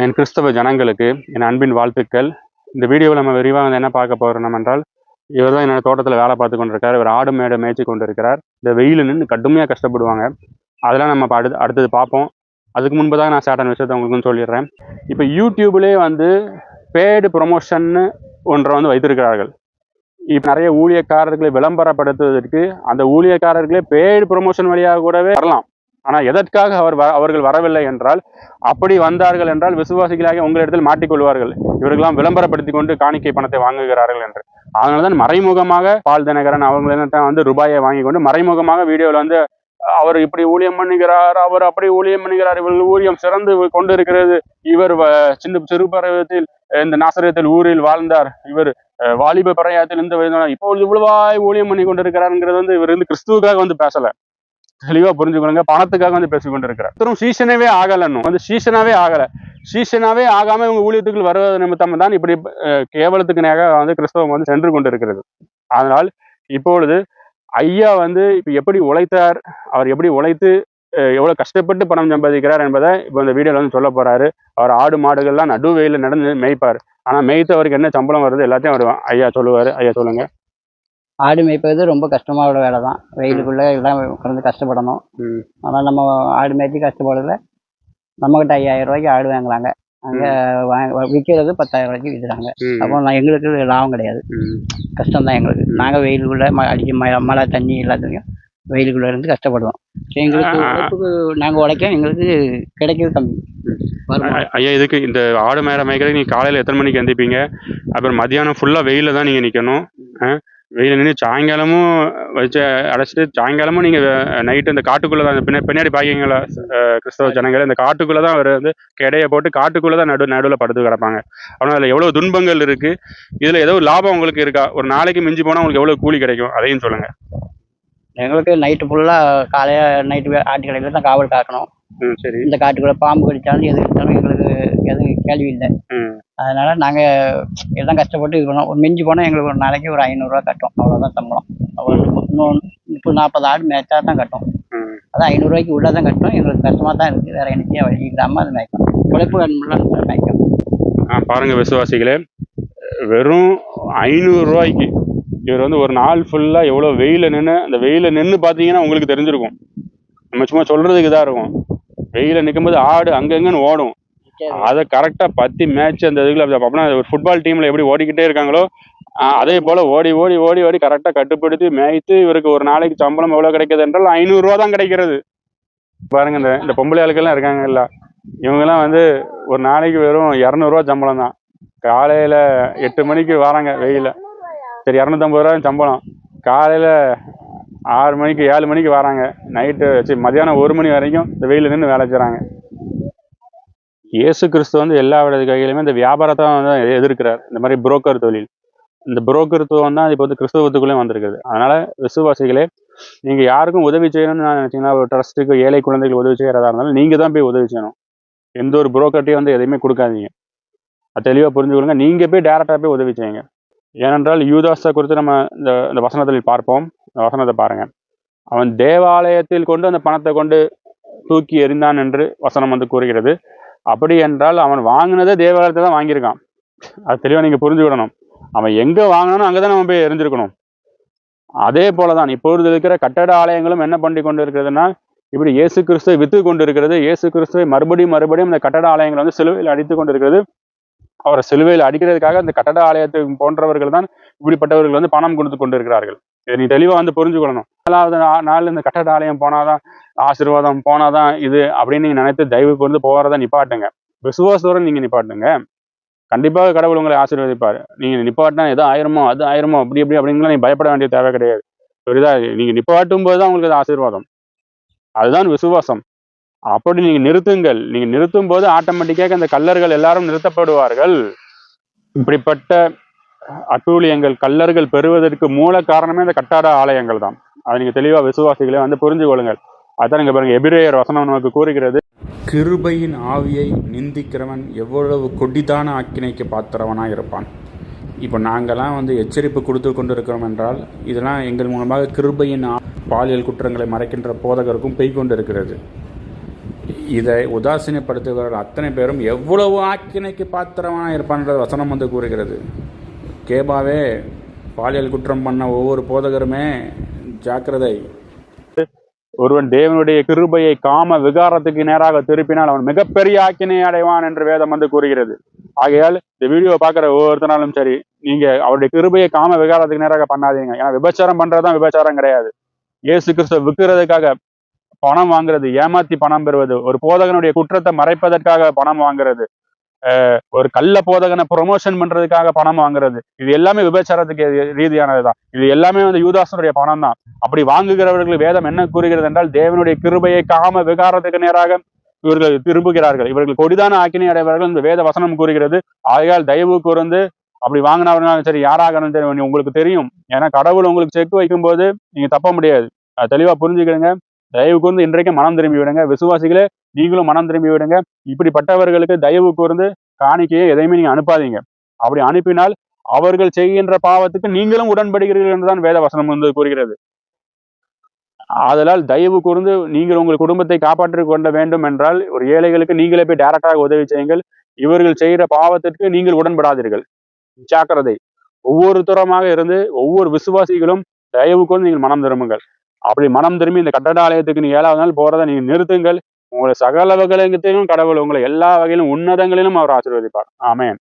என் கிறிஸ்தவ ஜனங்களுக்கு என் அன்பின் வாழ்த்துக்கள். இந்த வீடியோவில் நம்ம விரிவாக வந்து என்ன பார்க்க போகிறோம் என்றால் இவர் தான் என்னோட தோட்டத்தில் வேலை பார்த்து கொண்டிருக்கார். இவர் ஆடு மேடை மேய்ச்சி கொண்டிருக்கிறார். இந்த வெயில் நின்று கடுமையாக கஷ்டப்படுவாங்க. அதெல்லாம் நம்ம அடுத்து அடுத்தது பார்ப்போம். அதுக்கு முன்பு தான் நான் சேட்டன் விஷயத்தை உங்களுக்கு சொல்லிடுறேன். இப்போ யூடியூப்லேயே வந்து பேடு ப்ரொமோஷன்னு ஒன்றை வந்து வைத்திருக்கிறார்கள். இப்போ நிறைய ஊழியக்காரர்களை விளம்பரப்படுத்துவதற்கு அந்த ஊழியக்காரர்களே பேடு ப்ரொமோஷன் வழியாக கூடவே வரலாம். ஆனால் எதற்காக அவர் வ- அவர்கள் வரவில்லை என்றால் அப்படி வந்தார்கள் என்றால் விசுவாசிகளாக உங்களிடத்தில் மாட்டிக்கொள்வார்கள். இவர்களாம் விளம்பரப்படுத்தி கொண்டு காணிக்கை பணத்தை வாங்குகிறார்கள் என்று. அதனால தான் மறைமுகமாக பால் தினகரன் அவங்களிடம் வந்து ரூபாயை வாங்கி கொண்டு மறைமுகமாக வீடியோவில் வந்து அவர் இப்படி ஊழியம் பண்ணுகிறார் அவர் அப்படி ஊழியம் பண்ணுகிறார் இவர்கள் ஊழியம் சிறந்து கொண்டு இருக்கிறது இவர் வ- சின்ன சிறு பருவத்தில் இந்த நாசரத்தில் ஊரில் வாழ்ந்தார். இவர் வாலிப பிரயாத்தில் இந்த வயதான இப்பொழுது இவ்வளவாய் ஊழியம் பண்ணி கொண்டிருக்கிறாருங்கிறது வந்து இவர் வந்து கிறிஸ்துவுக்காக வந்து பேசல. தெளிவா புரிஞ்சுக்கணுங்க. பணத்துக்காக வந்து பேசிக்கொண்டு கொண்டிருக்கிறார் திரும்ப சீசனவே ஆகலன்னு வந்து சீசனாவே ஆகல. சீசனாவே ஆகாம இவங்க ஊழியத்துக்குள் வருவது நிமித்தம் தான் இப்படி கேவலத்துக்கு நேராக வந்து கிறிஸ்தவம் வந்து சென்று கொண்டு இருக்கிறது அதனால் இப்பொழுது ஐயா வந்து இப்போ எப்படி உழைத்தார் அவர் எப்படி உழைத்து எவ்வளோ எவ்வளவு கஷ்டப்பட்டு பணம் சம்பாதிக்கிறார் என்பதை இப்போ இந்த வீடியோல வந்து சொல்ல போறாரு. அவர் ஆடு மாடுகள்லாம் நடுவெயில நடந்து மேய்ப்பார். ஆனா மேய்த்தவருக்கு என்ன சம்பளம் வருது எல்லாத்தையும் வருவான் ஐயா சொல்லுவாரு. ஐயா சொல்லுங்க. ஆடு மேய்ப்பது ரொம்ப கஷ்டமான வேலை தான் வெயிலுக்குள்ளே எல்லாம் உட்காந்து கஷ்டப்படணும். ஆனால் நம்ம ஆடு மேய்ச்சி கஷ்டப்படுறதுல நம்மக்கிட்ட ஐயாயிரம் ரூபாய்க்கு ஆடு வாங்குறாங்க. அங்கே வாங்க விற்கிறது பத்தாயிரம் ரூபாய்க்கு விற்கிறாங்க அப்போ நான் எங்களுக்கு லாபம் கிடையாது. கஷ்டம் தான் எங்களுக்கு. நாங்கள் வெயிலுக்குள்ளே ம அடிக்க மழை மழை தண்ணி எல்லாத்தையும் வெயிலுக்குள்ளே இருந்து கஷ்டப்படுவோம் எங்களுக்கு. உழைப்புக்கு நாங்கள் உழைக்க எங்களுக்கு கிடைக்கிறது கம்மி. ஐயா இதுக்கு இந்த ஆடு மேல மேய்க்கிறதுக்கு நீங்க காலையில எத்தனை மணிக்கு எந்திப்பீங்க அப்புறம் மதியானம் ஃபுல்லா வெயில தான் நீங்க நிக்கணும். வெயில நின்று சாயங்காலமும் வச்சு அடைச்சிட்டு சாயங்காலமும் நீங்க நைட்டு இந்த காட்டுக்குள்ள தான் பின்ன பின்னாடி பாக்கிங்களா கிறிஸ்தவ ஜனங்கள் இந்த காட்டுக்குள்ள தான் அவர் வந்து கிடையை போட்டு காட்டுக்குள்ள தான் நடு நடுவில் படுத்து கிடப்பாங்க. ஆனால் அதில் எவ்வளவு துன்பங்கள் இருக்கு இதுல ஏதோ லாபம் உங்களுக்கு இருக்கா? ஒரு நாளைக்கு மிஞ்சி போனா உங்களுக்கு எவ்வளவு கூலி கிடைக்கும்? அதையும் சொல்லுங்க. எங்களுக்கு நைட்டு ஃபுல்லாக காலையில் நைட்டு ஆட்டு கடையில் தான் காவல் காக்கணும். ம் சரி. இந்த காட்டுக்குள்ளே பாம்பு கடிச்சாலும் எது கடிச்சாலும் எங்களுக்கு எதுவும் கேள்வி இல்லை. ம். அதனால நாங்கள் எல்லாம் கஷ்டப்பட்டு இது பண்ணோம். ஒரு மிஞ்சி போனால் எங்களுக்கு ஒரு நாளைக்கு ஒரு ஐநூறுரூவா கட்டும். அவ்வளோதான் சம்பளம். இன்னும் முப்பது நாற்பது ஆடு மேய்ச்சா தான் கட்டும். அதான் ஐநூறுரூவாய்க்கு உள்ளே தான் கட்டும். எங்களுக்கு கஷ்டமாக தான் இருக்குது வேறு எனக்கே வழி இல்லாமல் அது மேய்க்கும் உழைப்பு வேணும்லாம் மேய்க்கும் ஆ, பாருங்க விசுவாசிகளே. வெறும் ஐநூறு ரூபாய்க்கு இவர் வந்து ஒரு நாள் ஃபுல்லா எவ்வளவு வெயில நின்று அந்த வெயில நின்று பார்த்தீங்கன்னா உங்களுக்கு தெரிஞ்சிருக்கும். நம்ம சும்மா சொல்றதுக்கு இதா இருக்கும். வெயில நிக்கும்போது ஆடு அங்கங்கன்னு ஓடும். அதை கரெக்டா பத்தி மேட்ச் அந்த இதுக்குள்ள அப்படி அப்படின்னா ஒரு ஃபுட்பால் டீம்ல எப்படி ஓடிக்கிட்டே இருக்காங்களோ அதே போல ஓடி ஓடி ஓடி ஓடி கரெக்டா கட்டுப்படுத்தி மேய்த்து இவருக்கு ஒரு நாளைக்கு சம்பளம் எவ்வளோ கிடைக்கிறது என்றால் ஐநூறு ரூபா தான் கிடைக்கிறது. பாருங்க இந்த இந்த பொம்பளை ஆளுக்கெல்லாம் இருக்காங்க இல்ல. இவங்கெல்லாம் வந்து ஒரு நாளைக்கு வெறும் இரநூறுவா சம்பளம் தான். காலையில எட்டு மணிக்கு வராங்க வெயில சரி இரநூத்தம்பது ரூபா சம்பளம். காலையில ஆறு மணிக்கு ஏழு மணிக்கு வராங்க. நைட்டு சரி மதியானம் ஒரு மணி வரைக்கும் இந்த வெயில நின்று வேலை செய்றாங்க. இயேசு கிறிஸ்து வந்து எல்லா விட கையிலுமே இந்த வியாபாரத்தை வந்து எதிர்க்கிறார். இந்த மாதிரி புரோக்கர் தொழில். இந்த புரோக்கர்த்துவம் தான் இப்போ வந்து கிறிஸ்தவத்துக்குள்ளேயும் வந்திருக்குது. அதனால் விசுவாசிகளே நீங்கள் யாருக்கும் உதவி செய்யணும்னு நான் நினைச்சீங்கன்னா ஒரு ட்ரஸ்ட்டுக்கு ஏழை குழந்தைகள் உதவி செய்கிறதா இருந்தாலும் நீங்கள் தான் போய் உதவி செய்யணும். எந்த ஒரு புரோக்கர்ட்டையும் வந்து எதையுமே கொடுக்காதீங்க. அது தெளிவாக புரிஞ்சுக்கொள்ளுங்க நீங்கள் போய் டேரெக்டாக போய் உதவி செய்யுங்க. ஏனென்றால் யூதாஸை குறித்து நம்ம இந்த இந்த வசனத்தில் பார்ப்போம். இந்த வசனத்தை பாருங்கள் அவன் தேவாலயத்தில் கொண்டு அந்த பணத்தை கொண்டு தூக்கி எறிந்தான் என்று வசனம் வந்து கூறுகிறது. அப்படி என்றால் அவன் வாங்கினதே தேவாலயத்தை தான் வாங்கியிருக்கான். அது தெளிவாக நீங்க புரிஞ்சுக்கிடணும். அவன் எங்க வாங்கினானோ அங்கதான் நம்ம போய் எரிஞ்சிருக்கணும் அதே போலதான் இப்பொழுது இருக்கிற கட்டட ஆலயங்களும் என்ன பண்ணி கொண்டு இருக்கிறதுனா இப்படி இயேசு கிறிஸ்துவை வித்து கொண்டு இருக்கிறது இயேசு கிறிஸ்துவை மறுபடியும் மறுபடியும் இந்த கட்டட ஆலயங்களை வந்து சிலுவையில் அடித்து கொண்டு இருக்கிறது அவரை சிலுவையில் அடிக்கிறதுக்காக இந்த கட்டட ஆலயத்தை போன்றவர்கள் தான் இப்படிப்பட்டவர்கள் வந்து பணம் கொடுத்து கொண்டு இருக்கிறார்கள் இதை நீ தெளிவா வந்து புரிஞ்சுக்கொள்ளணும். நாலாவது நாள் இந்த கட்டட ஆலயம் போனாதான் ஆசீர்வாதம் போனாதான் இது அப்படின்னு நீங்க நினைத்து தயவு வந்து போறதை நிப்பாட்டுங்க. விசுவாசத்தோட நீங்க நிப்பாட்டுங்க. கண்டிப்பாக கடவுள் உங்களை ஆசீர்வதிப்பார். நீங்க நிப்பாட்டினா எதோ ஆயிரமோ அது ஆயிரமோ அப்படி அப்படி அப்படிங்கலாம் நீங்க பயப்பட வேண்டிய தேவை கிடையாது. புரியுதா? நீங்க நிப்பாட்டும் போது தான் உங்களுக்கு அது ஆசீர்வாதம். அதுதான் விசுவாசம். அப்படி நீங்க நிறுத்துங்கள். நீங்க நிறுத்தும் போது ஆட்டோமேட்டிக்காக அந்த கல்லர்கள் எல்லாரும் நிறுத்தப்படுவார்கள். இப்படிப்பட்ட அட்டூழியங்கள் கல்லர்கள் பெறுவதற்கு மூல காரணமே இந்த கட்டாட ஆலயங்கள் தான். அதை நீங்க தெளிவா விசுவாசிகளே வந்து புரிஞ்சு கொள்ளுங்கள். அதான் இங்க பாருங்க எபிரேயர் வசனம் நமக்கு கூறுகிறது. கிருபையின் ஆவியை நிந்திக்கிறவன் எவ்வளவு கொடிதான ஆக்கினைக்கு பாத்திரவனாக இருப்பான். இப்போ நாங்கள்லாம் வந்து எச்சரிப்பு கொடுத்து கொண்டு இருக்கிறோம் என்றால் இதெல்லாம் எங்கள் மூலமாக கிருபையின் ஆ- பாலியல் குற்றங்களை மறைக்கின்ற போதகருக்கும் பெய் கொண்டு இருக்கிறது இதை உதாசீனப்படுத்துகிறவர்கள் அத்தனை பேரும் எவ்வளவு ஆக்கினைக்கு பாத்திரமாக இருப்பான்ற வசனம் வந்து கூறுகிறது. கேபாவே பாலியல் குற்றம் பண்ண ஒவ்வொரு போதகருமே ஜாக்கிரதை. ஒருவன் தேவனுடைய கிருபையை காம விகாரத்துக்கு நேராக திருப்பினால் அவன் மிகப்பெரிய ஆக்கினை அடைவான் என்று வேதம் வந்து கூறுகிறது. ஆகையால் இந்த வீடியோ பார்க்குற ஒவ்வொருத்தனாலும் சரி நீங்க அவருடைய கிருபையை காம விகாரத்துக்கு நேராக பண்ணாதீங்க. ஏன்னா விபச்சாரம் பண்றதுதான் விபச்சாரம் கிடையாது. இயேசு கிறிஸ்துவ விற்கிறதுக்காக பணம் வாங்குறது ஏமாத்தி பணம் பெறுவது ஒரு போதகனுடைய குற்றத்தை மறைப்பதற்காக பணம் வாங்குறது ஒரு கள்ள போதகனை ப்ரொமோஷன் பண்றதுக்காக பணம் வாங்குறது. இது எல்லாமே விபச்சாரத்துக்கு ரீதியானதுதான். இது எல்லாமே வந்து யூதாசனுடைய பணம் தான் அப்படி வாங்குகிறவர்கள் வேதம் என்ன கூறுகிறது என்றால் தேவனுடைய கிருபையை காம விகாரத்துக்கு நேராக இவர்கள் திரும்புகிறார்கள். இவர்கள் கொடிதான ஆக்கினை அடைவார்கள் இந்த வேத வசனம் கூறுகிறது. ஆகையால் தயவு கூர்ந்து அப்படி வாங்கினவர்களாலும் சரி யாராக சரி உங்களுக்கு தெரியும். ஏன்னா கடவுள் உங்களுக்கு செக் வைக்கும்போது நீங்க தப்ப முடியாது. தெளிவா புரிஞ்சுக்கிடுங்க தயவு கூர்ந்து இன்றைக்கு மனம் திரும்பி விடுங்க. விசுவாசிகளே நீங்களும் மனம் திரும்பி விடுங்க. இப்படிப்பட்டவர்களுக்கு தயவு கூர்ந்து காணிக்கையை எதையுமே நீங்க அனுப்பாதீங்க. அப்படி அனுப்பினால் அவர்கள் செய்கின்ற பாவத்துக்கு நீங்களும் உடன்படுகிறீர்கள் என்றுதான் வேத வசனம் வந்து கூறுகிறது. ஆதலால் தயவு கூர்ந்து நீங்கள் உங்கள் குடும்பத்தை காப்பாற்றிக் கொள்ள வேண்டும் என்றால் ஒரு ஏழைகளுக்கு நீங்களே போய் டைரக்டாக உதவி செய்யுங்கள். இவர்கள் செய்கிற பாவத்திற்கு நீங்கள் உடன்படாதீர்கள். ஜாக்கிரதை. ஒவ்வொருத்தரமாக இருந்து ஒவ்வொரு விசுவாசிகளும் தயவு கூர்ந்து நீங்கள் மனம் திரும்புங்கள். அப்படி மனம் திரும்பி இந்த கட்டட ஆலயத்துக்கு நீ ஏழாவது நாள் போறதை நீங்க நிறுத்துங்கள். உங்களை சகல வகையிலும் கடவுள் உங்களை எல்லா வகையிலும் உன்னதங்களிலும் அவர் ஆசீர்வதிப்பார். ஆமேன்.